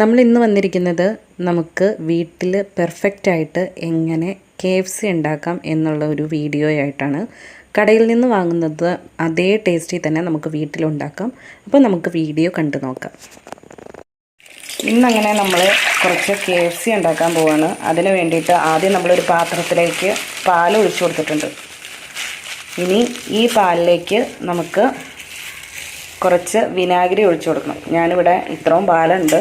നമ്മൾ ഇന്ന് വന്നിരിക്കുന്നത് നമുക്ക് വീട്ടിൽ പെർഫെക്റ്റായിട്ട് എങ്ങനെ കെ എഫ് സി ഉണ്ടാക്കാം എന്നുള്ള ഒരു വീഡിയോ ആയിട്ടാണ്. കടയിൽ നിന്ന് വാങ്ങുന്നത് അതേ ടേസ്റ്റിൽ തന്നെ നമുക്ക് വീട്ടിലുണ്ടാക്കാം അപ്പോൾ നമുക്ക് വീഡിയോ കണ്ടു നോക്കാം. ഇന്നങ്ങനെ നമ്മൾ കുറച്ച് കെ എഫ് സി ഉണ്ടാക്കാൻ പോവാണ്. അതിന് വേണ്ടിയിട്ട് ആദ്യം നമ്മളൊരു പാത്രത്തിലേക്ക് പാൽ ഒഴിച്ചു കൊടുത്തിട്ടുണ്ട്. ഇനി ഈ പാലിലേക്ക് നമുക്ക് കുറച്ച് വിനാഗിരി ഒഴിച്ചു കൊടുക്കണം. ഞാനിവിടെ ഇത്രയും പാലുണ്ട്.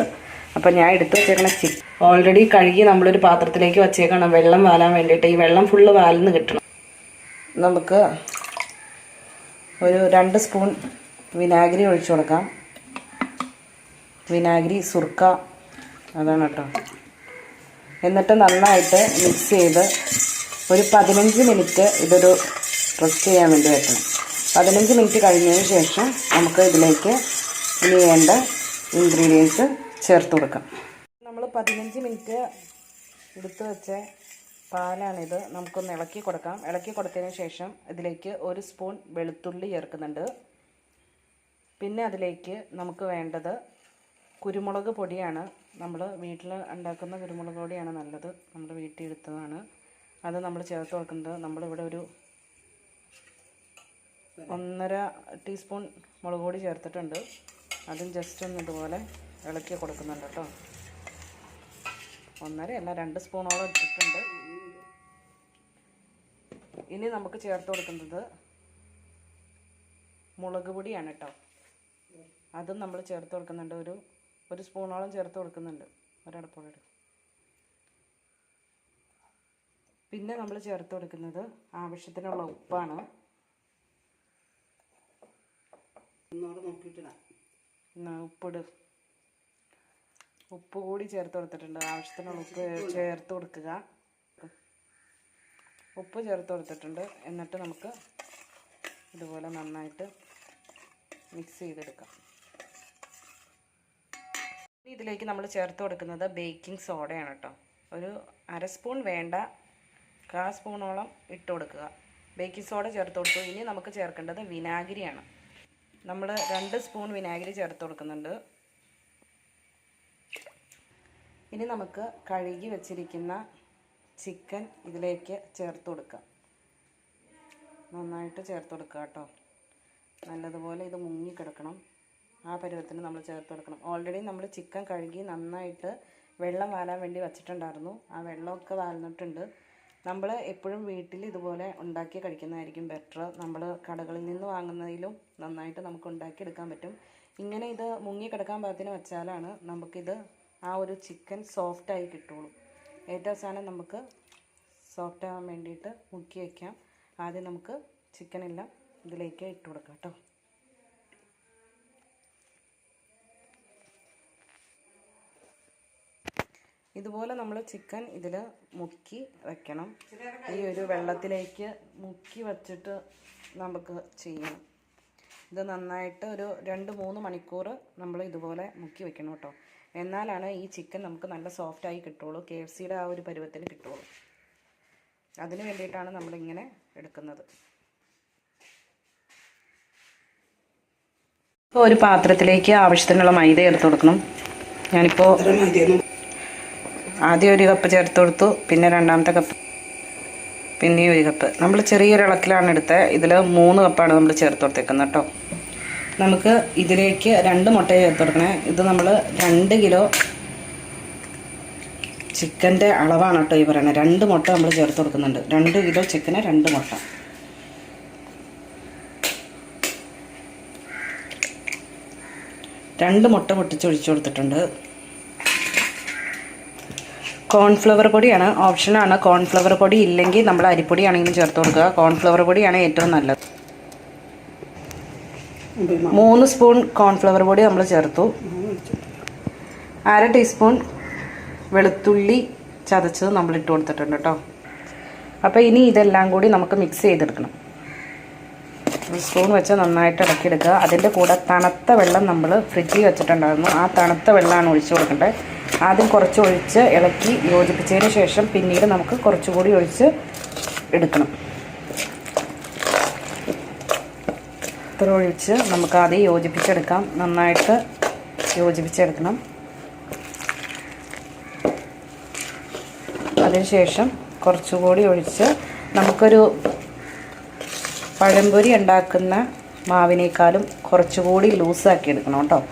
അപ്പം ഞാൻ എടുത്തു വെച്ചേക്കണ ചിക്കൻ ഓൾറെഡി കഴുകി നമ്മളൊരു പാത്രത്തിലേക്ക് വച്ചേക്കണം. വെള്ളം വാലാൻ വേണ്ടിയിട്ട്. ഈ വെള്ളം ഫുള്ള് വാലിന്ന് കിട്ടണം. നമുക്ക് ഒരു രണ്ട് സ്പൂൺ വിനാഗിരി ഒഴിച്ചു കൊടുക്കാം. വിനാഗിരി സുർക്ക അതാണ് കേട്ടോ. എന്നിട്ട് നന്നായിട്ട് മിക്സ് ചെയ്ത് ഒരു പതിനഞ്ച് മിനിറ്റ് ഇതൊരു റെസ്റ്റ് ചെയ്യാൻ വേണ്ടി വെക്കണം. പതിനഞ്ച് മിനിറ്റ് കഴിഞ്ഞതിന് ശേഷം നമുക്ക് ഇതിലേക്ക് ഇനി വേണ്ട ഇൻഗ്രീഡിയൻസ് ചേർത്ത് കൊടുക്കാം. നമ്മൾ പതിനഞ്ച് മിനിറ്റ് എടുത്ത് വെച്ച പാലാണിത്. നമുക്കൊന്ന് ഇളക്കി കൊടുക്കാം. ഇളക്കി കൊടുത്തതിന് ശേഷം ഇതിലേക്ക് ഒരു സ്പൂൺ വെളുത്തുള്ളി ചേർക്കുന്നുണ്ട്. പിന്നെ അതിലേക്ക് നമുക്ക് വേണ്ടത് കുരുമുളക് പൊടിയാണ്. നമ്മൾ വീട്ടിൽ ഉണ്ടാക്കുന്ന കുരുമുളക് പൊടിയാണ് നല്ലത്. നമ്മൾ വീട്ടിൽ എടുത്തതാണ് അത് നമ്മൾ ചേർത്ത് കൊടുക്കുന്നത് നമ്മളിവിടെ ഒരു ഒന്നര ടീസ്പൂൺ മുളക് പൊടി ചേർത്തിട്ടുണ്ട്. അതും ജസ്റ്റ് ഒന്ന് ഇതുപോലെ ഇളക്കി കൊടുക്കുന്നുണ്ട് കേട്ടോ. ഒന്നര അല്ല രണ്ട് സ്പൂണോളം ഇട്ടിട്ടുണ്ട്. ഇനി നമുക്ക് ചേർത്ത് കൊടുക്കുന്നത് മുളക് പൊടിയാണ് കേട്ടോ. അതും നമ്മൾ ചേർത്ത് കൊടുക്കുന്നുണ്ട്. ഒരു ഒരു സ്പൂണോളം ചേർത്ത് കൊടുക്കുന്നുണ്ട്. ഒരടപ്പോടെ പിന്നെ നമ്മൾ ചേർത്ത് കൊടുക്കുന്നത് ആവശ്യത്തിനുള്ള ഉപ്പാണ്. ഉപ്പിടും ഉപ്പിട്. ഉപ്പ് കൂടി ചേർത്ത് കൊടുത്തിട്ടുണ്ട്. ആവശ്യത്തിനുള്ള ഉപ്പ് ചേർത്ത് കൊടുക്കുക. ഉപ്പ് ചേർത്ത് കൊടുത്തിട്ടുണ്ട്. എന്നിട്ട് നമുക്ക് ഇതുപോലെ നന്നായിട്ട് മിക്സ് ചെയ്തെടുക്കാം. ഇതിലേക്ക് നമ്മൾ ചേർത്ത് കൊടുക്കുന്നത് ബേക്കിംഗ് സോഡയാണ് കേട്ടോ ഒരു അര സ്പൂൺ വേണ്ട കാ സ്പൂണോളം ഇട്ട് കൊടുക്കുക. ബേക്കിംഗ് സോഡ ചേർത്ത് കൊടുത്തു. ഇനി നമുക്ക് ചേർക്കേണ്ടത് വിനാഗിരിയാണ്. നമ്മൾ രണ്ട് സ്പൂൺ വിനാഗിരി ചേർത്ത് കൊടുക്കുന്നുണ്ട്. ഇനി നമുക്ക് കഴുകി വെച്ചിരിക്കുന്ന ചിക്കൻ ഇതിലേക്ക് ചേർത്ത് കൊടുക്കാം. നന്നായിട്ട് ചേർത്ത് കൊടുക്കുക കേട്ടോ. നല്ലതുപോലെ ഇത് മുങ്ങിക്കിടക്കണം ആ പരുവത്തിന് നമ്മൾ ചേർത്ത് കൊടുക്കണം. ഓൾറെഡി നമ്മൾ ചിക്കൻ കഴുകി നന്നായിട്ട് വെള്ളം വാലാൻ വേണ്ടി വച്ചിട്ടുണ്ടായിരുന്നു. ആ വെള്ളമൊക്കെ വാലിട്ടുണ്ട് നമ്മൾ എപ്പോഴും വീട്ടിൽ ഇതുപോലെ ഉണ്ടാക്കി കഴിക്കുന്നതായിരിക്കും ബെറ്റർ നമ്മൾ കടകളിൽ നിന്ന് വാങ്ങുന്നതിലും നന്നായിട്ട് നമുക്ക് ഉണ്ടാക്കിയെടുക്കാൻ പറ്റും. ഇങ്ങനെ ഇത് മുങ്ങി കിടക്കാൻ പാകത്തിന് വെച്ചാലാണ് നമുക്കിത് ആ ഒരു ചിക്കൻ സോഫ്റ്റായി കിട്ടുള്ളൂ. ഏറ്റവും അവസാനം നമുക്ക് സോഫ്റ്റ് ആവാൻ വേണ്ടിയിട്ട് മുക്കി വയ്ക്കാം ആദ്യം നമുക്ക് ചിക്കനെല്ലാം ഇതിലേക്ക് ഇട്ട് കൊടുക്കാം കേട്ടോ. ഇതുപോലെ നമ്മൾ ചിക്കൻ ഇതിൽ മുക്കി വയ്ക്കണം ഈ ഒരു വെള്ളത്തിലേക്ക് മുക്കി വച്ചിട്ട് നമുക്ക് ചെയ്യണം. ഇത് നന്നായിട്ട് ഒരു രണ്ട് മൂന്ന് മണിക്കൂർ നമ്മൾ ഇതുപോലെ മുക്കി വെക്കണം കേട്ടോ. എന്നാലാണ് ഈ ചിക്കൻ നമുക്ക് നല്ല സോഫ്റ്റായി കിട്ടുള്ളൂ. കെ എഫ് സിയുടെ ആ ഒരു പരുവത്തിൽ കിട്ടുള്ളൂ. അതിന് വേണ്ടിയിട്ടാണ് നമ്മളിങ്ങനെ എടുക്കുന്നത്. ഇപ്പോൾ ഒരു പാത്രത്തിലേക്ക് ആവശ്യത്തിനുള്ള മൈദ ചേർത്ത് കൊടുക്കണം. ഞാനിപ്പോൾ ആദ്യം ഒരു കപ്പ് ചേർത്ത് കൊടുത്തു. പിന്നെ രണ്ടാമത്തെ കപ്പ് പിന്നെയും ഒരു കപ്പ് നമ്മൾ ചെറിയൊരു ഇളക്കിലാണ് എടുത്തത് ഇതിൽ മൂന്ന് കപ്പാണ് നമ്മൾ ചേർത്ത് കൊടുത്തേക്കുന്നത് കേട്ടോ. നമുക്ക് ഇതിലേക്ക് രണ്ട് മുട്ട ചേർത്ത് കൊടുക്കണേ. ഇത് നമ്മൾ രണ്ട് കിലോ ചിക്കന്റെ അളവാണ് കേട്ടോ ഈ പറയുന്നത്. രണ്ട് മുട്ട നമ്മൾ ചേർത്ത് കൊടുക്കുന്നുണ്ട്. രണ്ട് കിലോ ചിക്കന് രണ്ട് മുട്ട. രണ്ട് മുട്ട പൊട്ടിച്ചൊഴിച്ചു കൊടുത്തിട്ടുണ്ട്. കോൺഫ്ലവർ പൊടിയാണ്. ഓപ്ഷനാണ് കോൺഫ്ലവർ പൊടി ഇല്ലെങ്കിൽ നമ്മൾ അരിപ്പൊടി ആണെങ്കിലും ചേർത്ത് കൊടുക്കുക. കോൺഫ്ലവർ പൊടിയാണ് ഏറ്റവും നല്ലത്. മൂന്ന് സ്പൂൺ കോൺഫ്ലവർ പൊടി നമ്മൾ ചേർത്തു. അര ടീസ്പൂൺ വെളുത്തുള്ളി ചതച്ചത് നമ്മൾ ഇട്ട് കൊടുത്തിട്ടുണ്ട് കേട്ടോ. അപ്പോൾ ഇനി ഇതെല്ലാം കൂടി നമുക്ക് മിക്സ് ചെയ്തെടുക്കണം. സ്പൂൺ വെച്ച് നന്നായിട്ട് ഇളക്കിയെടുക്കുക. അതിന്റെ കൂടെ തണുത്ത വെള്ളം നമ്മൾ ഫ്രിഡ്ജിൽ വെച്ചിട്ടുണ്ടായിരുന്നു. ആ തണുത്ത വെള്ളമാണ് ഒഴിച്ചു കൊടുക്കേണ്ടത്. ആദ്യം കുറച്ച് ഒഴിച്ച് ഇളക്കി യോജിപ്പിച്ചതിന് ശേഷം പിന്നീട് നമുക്ക് കുറച്ചുകൂടി ഒഴിച്ച് എടുക്കണം. ഇത്ര ഒഴിച്ച് നമുക്ക് ആദ്യം യോജിപ്പിച്ചെടുക്കാം. നന്നായിട്ട് യോജിപ്പിച്ചെടുക്കണം. അതിനുശേഷം കുറച്ചുകൂടി ഒഴിച്ച് നമുക്കൊരു പഴംപൊരി ഉണ്ടാക്കുന്ന മാവിനേക്കാളും കുറച്ചുകൂടി ലൂസാക്കി എടുക്കണം കേട്ടോ.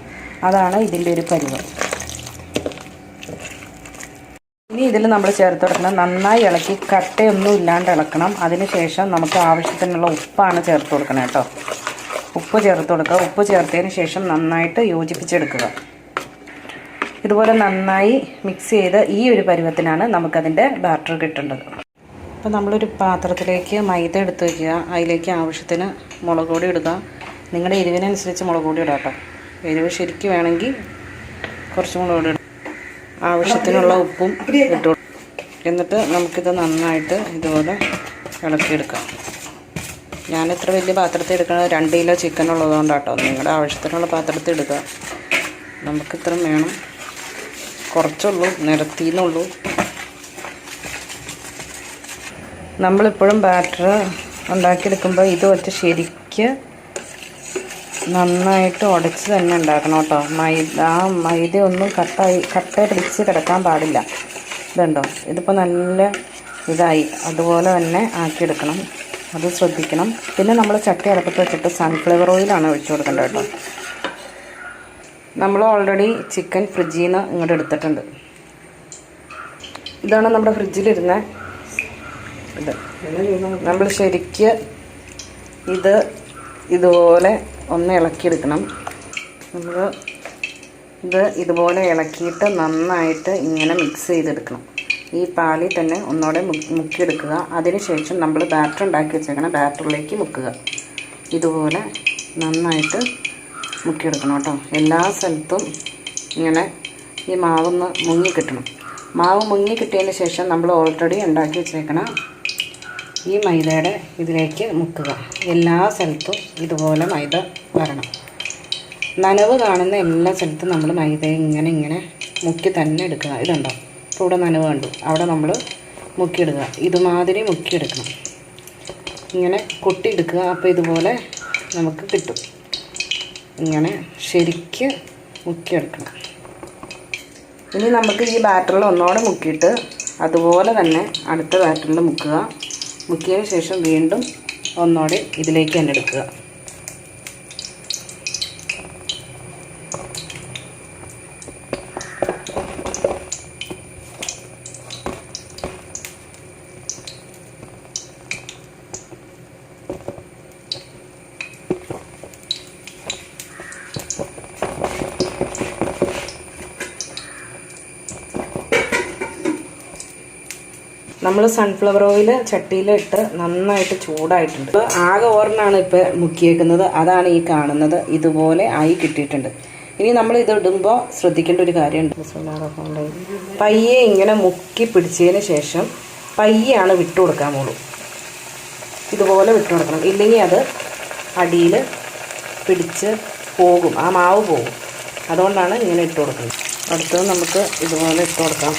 അതാണ് ഇതിന്റെ ഒരു പരുവം. ഇനി ഇതിൽ നമ്മൾ ചേർത്ത് കൊടുക്കണം. നന്നായി ഇളക്കി കട്ടയൊന്നും ഇല്ലാണ്ട് ഇളക്കണം. അതിനുശേഷം നമുക്ക് ആവശ്യത്തിനുള്ള ഉപ്പാണ് ചേർത്ത് കൊടുക്കണം കേട്ടോ. ഉപ്പ് ചേർത്ത് കൊടുക്കുക. ഉപ്പ് ചേർത്തതിന് ശേഷം നന്നായിട്ട് യോജിപ്പിച്ചെടുക്കുക. ഇതുപോലെ നന്നായി മിക്സ് ചെയ്ത് ഈ ഒരു പരുവത്തിനാണ് നമുക്കതിന്റെ ബാറ്റർ കിട്ടേണ്ടത്. അപ്പോൾ നമ്മളൊരു പാത്രത്തിലേക്ക് മൈദ എടുത്ത് വയ്ക്കുക. അതിലേക്ക് ആവശ്യത്തിന് മുളക് പൊടി ഇടുക. നിങ്ങളുടെ എരിവിനനുസരിച്ച് മുളക് പൊടി ഇടാം കേട്ടോ. എരിവ് ശരിക്ക് വേണമെങ്കിൽ കുറച്ച് മുളക് പൊടി ആവശ്യത്തിനുള്ള ഉപ്പും ഇട്ടു. എന്നിട്ട് നമുക്കിത് നന്നായിട്ട് ഇതുപോലെ ഇളക്കിയെടുക്കാം. ഞാൻ ഇത്ര വലിയ പാത്രത്തിൽ എടുക്കുന്നത് രണ്ട് കിലോ ചിക്കൻ ഉള്ളതുകൊണ്ടാട്ടോ. നിങ്ങളുടെ ആവശ്യത്തിനുള്ള പാത്രത്തിൽ എടുക്കുക നമുക്ക് ഇത്രയും വേണം. കുറച്ചുള്ളൂ നിരത്തിന്നുള്ളൂ നമ്മളിപ്പോഴും ബാറ്റർ ഉണ്ടാക്കിയെടുക്കുമ്പോൾ ഇത് വെച്ച് ശരിക്ക് നന്നായിട്ട് ഉടച്ച് തന്നെ ഉണ്ടാക്കണം കേട്ടോ. മൈദ ആ മൈദ ഒന്നും കട്ടായി കട്ട പിടിച്ച് കിടക്കാൻ പാടില്ല. ഇതുണ്ടോ? ഇതിപ്പോൾ നല്ല ഇതായി. അതുപോലെ തന്നെ ആക്കിയെടുക്കണം. അത് ശ്രദ്ധിക്കണം. പിന്നെ നമ്മൾ ചട്ടി അടുപ്പത്ത് വെച്ചിട്ട് സൺഫ്ലവർ ഓയിലാണ് ഒഴിച്ചു കൊടുക്കേണ്ടത് കേട്ടോ. നമ്മൾ ഓൾറെഡി ചിക്കൻ ഫ്രിഡ്ജിൽ നിന്ന് ഇങ്ങോട്ട് എടുത്തിട്ടുണ്ട്. ഇതാണ് നമ്മുടെ ഫ്രിഡ്ജിലിരുന്ന ഇത്. നമ്മൾ ശരിക്ക് ഇത് ഇതുപോലെ ഒന്ന് ഇളക്കിയെടുക്കണം. നമ്മൾ ഇത് ഇതുപോലെ ഇളക്കിയിട്ട് നന്നായിട്ട് ഇങ്ങനെ മിക്സ് ചെയ്തെടുക്കണം. ഈ പാലിൽ തന്നെ ഒന്നുകൂടെ മുക്കി മുക്കിയെടുക്കുക. അതിനുശേഷം നമ്മൾ ബാറ്റർ ഉണ്ടാക്കി വെച്ചേക്കണം ബാറ്ററിലേക്ക് മുക്കുക ഇതുപോലെ നന്നായിട്ട് മുക്കിയെടുക്കണം കേട്ടോ. എല്ലാ സ്ഥലത്തും ഇങ്ങനെ ഈ മാവൊന്ന് മുങ്ങി കിട്ടണം. മാവ് മുങ്ങി കിട്ടിയതിന് ശേഷം നമ്മൾ ഓൾറെഡി ഉണ്ടാക്കി വെച്ചേക്കണ ഈ മൈദയുടെ ഇതിലേക്ക് മുക്കുക. എല്ലാ സ്ഥലത്തും ഇതുപോലെ മൈദ വരണം. നനവ് കാണുന്ന എല്ലാ സ്ഥലത്തും നമ്മൾ മൈദ ഇങ്ങനെ ഇങ്ങനെ മുക്കി തന്നെ എടുക്കുക. ഇതുണ്ടോ? ഇപ്പോൾ ഇവിടെ നനവ് കണ്ടു. അവിടെ നമ്മൾ മുക്കിയെടുക്കുക. ഇതുമാതിരി മുക്കിയെടുക്കണം. ഇങ്ങനെ കൊട്ടിയെടുക്കുക. അപ്പോൾ ഇതുപോലെ നമുക്ക് കിട്ടും. ഇങ്ങനെ ശരിക്ക് മുക്കിയെടുക്കണം. ഇനി നമുക്ക് ഈ ബാറ്ററിൽ ഒന്നുകൂടെ മുക്കിയിട്ട് അതുപോലെ തന്നെ അടുത്ത ബാറ്ററിൽ മുക്കുക. മുക്കിയതിന് ശേഷം വീണ്ടും ഒന്നോടെ ഇതിലേക്ക് തന്നെ എടുക്കുക. നമ്മൾ സൺഫ്ലവർ ഓയിൽ ചട്ടിയിലിട്ട് നന്നായിട്ട് ചൂടായിട്ടുണ്ട്. ഇപ്പോൾ ആകെ ഓർണാണ് ഇപ്പോൾ മുക്കിയേക്കുന്നത്. അതാണ് ഈ കാണുന്നത്. ഇതുപോലെ ആയി കിട്ടിയിട്ടുണ്ട്. ഇനി നമ്മൾ ഇത് ഇടുമ്പോൾ ശ്രദ്ധിക്കേണ്ട ഒരു കാര്യമുണ്ട്. പയ്യെ ഇങ്ങനെ മുക്കി പിടിച്ചതിന് ശേഷം പയ്യാണ് വിട്ടു കൊടുക്കാൻ പോളൂ ഇതുപോലെ വിട്ടു കൊടുക്കണം. ഇല്ലെങ്കിൽ അത് അടിയിൽ പിടിച്ച് പോകും. ആ മാവ് പോകും. അതുകൊണ്ടാണ് ഇങ്ങനെ ഇട്ട് കൊടുക്കുന്നത്. അടുത്തത് നമുക്ക് ഇതുപോലെ ഇട്ട് കൊടുക്കാം.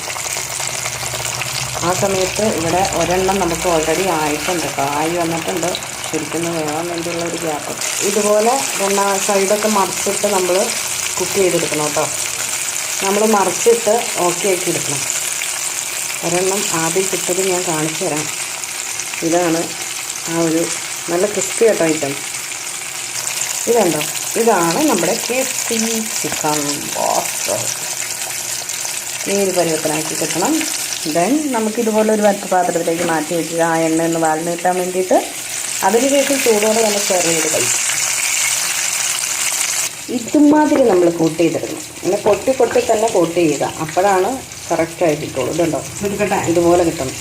ആ സമയത്ത് ഇവിടെ ഒരെണ്ണം നമുക്ക് ഓൾറെഡി ആയിട്ടുണ്ട് കേട്ടോ ആയി വന്നിട്ടുണ്ട്. ശരിക്കും വേവാൻ വേണ്ടിയുള്ള ഒരു ഗ്യാപ്പ് ഇതുപോലെ രണ്ടാ സൈഡൊക്കെ മറിച്ചിട്ട് നമ്മൾ കുക്ക് ചെയ്തെടുക്കണം കേട്ടോ നമ്മൾ മറിച്ചിട്ട് ഓക്കെ ആക്കി എടുക്കണം. ഒരെണ്ണം ആദ്യം കിട്ടത് ഞാൻ കാണിച്ചു തരാം. ഇതാണ് ആ ഒരു നല്ല ക്രിസ്പി ആയിട്ട് ഐറ്റം ഇതുണ്ടോ? ഇതാണ് നമ്മുടെ ക്രിസ്പി ചിക്കൻ ബോസ് ഈ ഒരു കിട്ടണം. ദെൻ നമുക്ക് ഇതുപോലെ ഒരു പാത്രത്തിലേക്ക് മാറ്റി വെക്കുക. ആ എണ്ണ ഒന്ന് വാഴ്ന്നു കിട്ടാൻ വേണ്ടിയിട്ട് അതിനുശേഷം ചൂടോടെ തന്നെ ചെയ്ത് കഴിക്കും. ഇതുമാതിരി നമ്മൾ കൂട്ട് ചെയ്തിരുന്നു അങ്ങനെ പൊട്ടി പൊട്ടി തന്നെ കൂട്ട് ചെയ്യുക. അപ്പോഴാണ് കറക്റ്റായി കിട്ടുള്ളൂ ഇതുണ്ടോ? ഇതുപോലെ കിട്ടണം.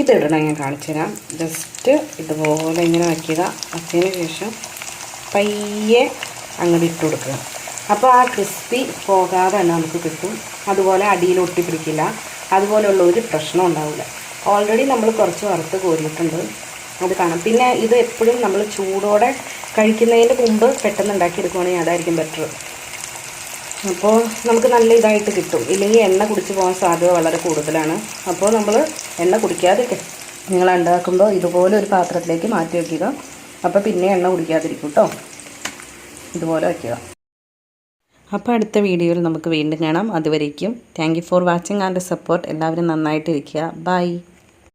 ഇത് ഇതിടണം. ഞാൻ കാണിച്ചു തരാം. ജസ്റ്റ് ഇതുപോലെ ഇങ്ങനെ വയ്ക്കുക വച്ചതിന് ശേഷം പയ്യെ അങ്ങോട്ട് ഇട്ട് കൊടുക്കുക. അപ്പോൾ ആ ക്രിസ്പി പോകാതെ തന്നെ നമുക്ക് കിട്ടും. അതുപോലെ അടിയിൽ ഒട്ടിപ്പിടിക്കില്ല. അതുപോലെയുള്ള ഒരു പ്രശ്നം ഉണ്ടാവില്ല. ഓൾറെഡി നമ്മൾ കുറച്ച് വറുത്ത് കോരിയിട്ടുണ്ട്. അത് കാണാം. പിന്നെ ഇത് എപ്പോഴും നമ്മൾ ചൂടോടെ കഴിക്കുന്നതിന് മുമ്പ് പെട്ടെന്ന് ഉണ്ടാക്കിയെടുക്കുകയാണെങ്കിൽ അതായിരിക്കും ബെറ്റർ അപ്പോൾ നമുക്ക് നല്ല ഇതായിട്ട് കിട്ടും. ഇല്ലെങ്കിൽ എണ്ണ കുടിച്ച് പോകാൻ സാധ്യത വളരെ കൂടുതലാണ്. അപ്പോൾ നമ്മൾ എണ്ണ കുടിക്കാതിരിക്കും. നിങ്ങൾ ഉണ്ടാക്കുമ്പോൾ ഇതുപോലെ ഒരു പാത്രത്തിലേക്ക് മാറ്റി വയ്ക്കുക. അപ്പോൾ പിന്നെ എണ്ണ കുടിക്കാതിരിക്കും കേട്ടോ. ഇതുപോലെ വയ്ക്കുക. അപ്പോൾ അടുത്ത വീഡിയോയിൽ നമുക്ക് വീണ്ടും കാണാം. അതുവരേക്കും thank for watching and support എല്ലാവരും നന്നായിട്ടിരിക്കുക. ബൈ